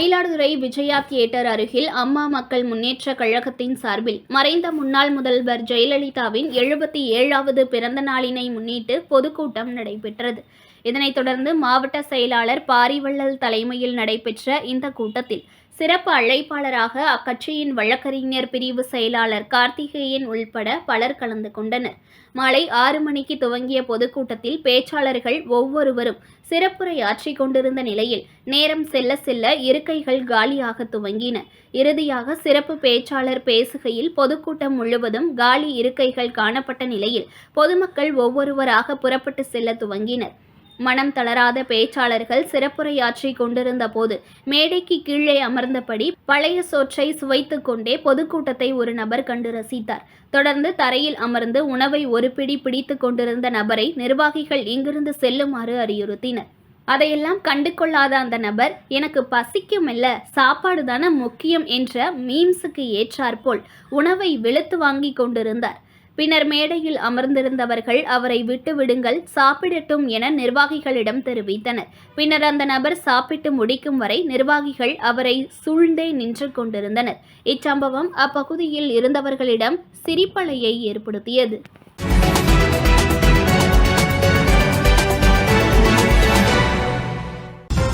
Mayiladuthurai Vijaya theatre அருகில் அம்மா மக்கள் முன்னேற்ற கழகத்தின் சார்பில் மறைந்த முன்னாள் முதல்வர் ஜெயலலிதாவின் எழுபத்தி ஏழாவது பிறந்த நாளினை முன்னிட்டு பொதுக்கூட்டம் நடைபெற்றது. இதனைத் தொடர்ந்து மாவட்ட செயலாளர் பாரிவள்ளல் தலைமையில் நடைபெற்ற இந்த கூட்டத்தில் சிறப்பு அழைப்பாளராக அக்கட்சியின் வழக்கறிஞர் பிரிவு செயலாளர் கார்த்திகேயன் உள்பட பலர் கலந்து கொண்டனர். மாலை ஆறு மணிக்கு துவங்கிய பொதுக்கூட்டத்தில் பேச்சாளர்கள் ஒவ்வொருவரும் சிறப்புரை ஆற்றிக் கொண்டிருந்த நிலையில் நேரம் செல்ல செல்ல இருக்கைகள் காலியாக துவங்கின. இறுதியாக சிறப்பு பேச்சாளர் பேசுகையில் பொதுக்கூட்டம் முழுவதும் காலி இருக்கைகள் காணப்பட்ட நிலையில் பொதுமக்கள் ஒவ்வொருவராக புறப்பட்டு செல்ல துவங்கினர். மனம் தளராத பேச்சாளர்கள் சிறப்புரையாற்றி கொண்டிருந்த போது மேடைக்கு கீழே அமர்ந்தபடி பழைய சோற்றை சுவைத்து கொண்டே பொதுக்கூட்டத்தை ஒரு நபர் கண்டு ரசித்தார். தொடர்ந்து தரையில் அமர்ந்து உணவை ஒரு பிடி பிடித்துக் கொண்டிருந்த நபரை நிர்வாகிகள் இங்கிருந்து செல்லுமாறு அறிவுறுத்தினர். அதையெல்லாம் கண்டு கொள்ளாத அந்த நபர் எனக்கு பசிக்கும் இல்ல சாப்பாடு தானே முக்கியம் என்ற மீம்ஸுக்கு ஏற்றாற்போல் உணவை வெளுத்து வாங்கி கொண்டிருந்தார். பின்னர் மேடையில் அமர்ந்திருந்தவர்கள் அவரை விட்டு விடுங்கள் சாப்பிடட்டும் என நிர்வாகிகளிடம் தெரிவித்தனர். பின்னர் அந்த நபர் சாப்பிட்டு முடிக்கும் வரை நிர்வாகிகள் அவரை சூழ்ந்தே நின்று கொண்டிருந்தனர். இச்சம்பவம் அப்பகுதியில் இருந்தவர்களிடம் சிரிப்பலையை ஏற்படுத்தியது.